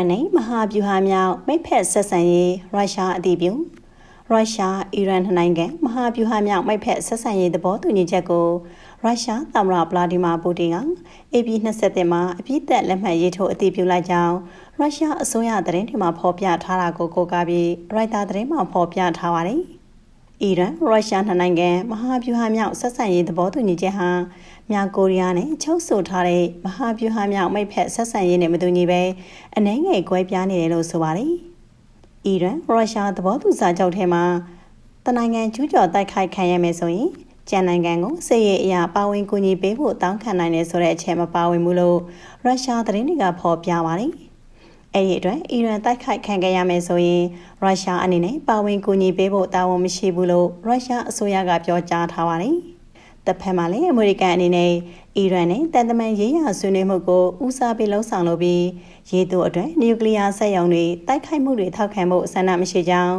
န်နဲ့မဟာဗျူဟာမြောက်မိတ်ဖက်ဆက်ဆံရေးရုရှားအတည်ပြုရုရှားအီရန်နိုင်ငံမဟာဗျူဟာမြောက်မိတ်ဖက်ဆက်ဆံရေးသဘောတူညီချက်ကိုရုရှားသမ္မတဗလာဒီမာပူတင်က AP 27မှာအပြည့်သက်လက်မှတ်ရေးထိုးအတည်ပြုလိုက်ကြောင်းရုရှားအစိုးရသတင်းတွေမှာဖော်ပြထားတာကိုကိုးကားပြီးရိုက်တာသတင်းမှာဖော်ပြထားပါတယ်။ အီရန်ရုရှားနှစ်နိုင်ငံမဟာဗျူဟာမြောက်ဆက်ဆံရေးသဘောတူညီချက်ဟာမြောက်ကိုရီးယားနဲ့ချုပ်ဆိုထားတဲ့မဟာဗျူဟာမြောက်မိတ်ဖက်ဆက်ဆံရေးနဲ့မတူညီပဲအနှဲငယ်ကွဲပြားနေတယ်လို့ဆိုပါတယ်။အီရန်ရုရှားသဘောတူစာချုပ်ထဲမှာတနိုင်ငံကျူးကျော်တိုက်ခိုက်ခံရမယ်ဆိုရင်ကျန်နိုင်ငံကိုစစ်ရေးအရာပါဝင်ကူညီပေးဖို့တောင်းခံနိုင်တယ်ဆိုတဲ့အချက်မပါဝင်ဘူးလို့ရုရှားသတင်းတွေကဖော်ပြပါတယ်။ အဲ့ဒီအတွက်အီရန်တိုက်ခိုက်ခံခဲ့ရမယ်ဆိုရင်ရုရှားအနေနဲ့ပါဝင်ကူညီပေးဖို့တာဝန်မရှိဘူးလို့ရုရှားအစိုးရကပြောကြားထားပါတယ်။တစ်ဖက်မှာလည်းအမေရိကန်အနေနဲ့အီရန်နဲ့တန်တမန်ရေးရာဆွေးနွေးမှုကိုဦးစားပေးလှုံ့ဆော်လို့ပြီးရေတိုအတွက်နျူကလ িয়ার စက်ရုံတွေတိုက်ခိုက်မှုတွေထောက်ခံမှုအဆန္ဒမရှိကြောင်း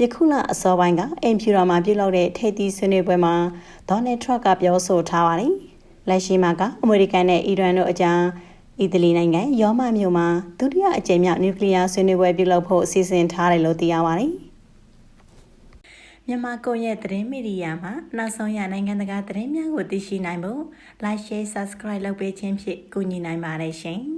ယခုလအစောပိုင်းကအင်ဖြူတော်မှာပြုလုပ်တဲ့ထိပ်သီးဆွေးနွေးပွဲမှာဒေါ်နယ်ထရန့်ကပြောဆိုထားပါတယ်။လက်ရှိမှာကအမေရိကန်နဲ့အီရန်တို့အကြား အီတလီနိုင်ငံရောမမြို့မှာဒုတိယအကြိမ်မြောက်နျူကလ িয়ার ဆွေးနွေးပွဲပြုလုပ်ဖို့အစီအစဉ်ထားတယ်လို့သိရပါတယ်။မြန်မာကွန်ရက်သတင်းမီဒီယာမှာနောက်ဆုံးရနိုင်ငံတကာသတင်းများကိုသိရှိနိုင်ဖို့ Like Share Subscribe လုပ်ပေးခြင်းဖြင့်ကူညီနိုင်ပါတယ်ရှင်။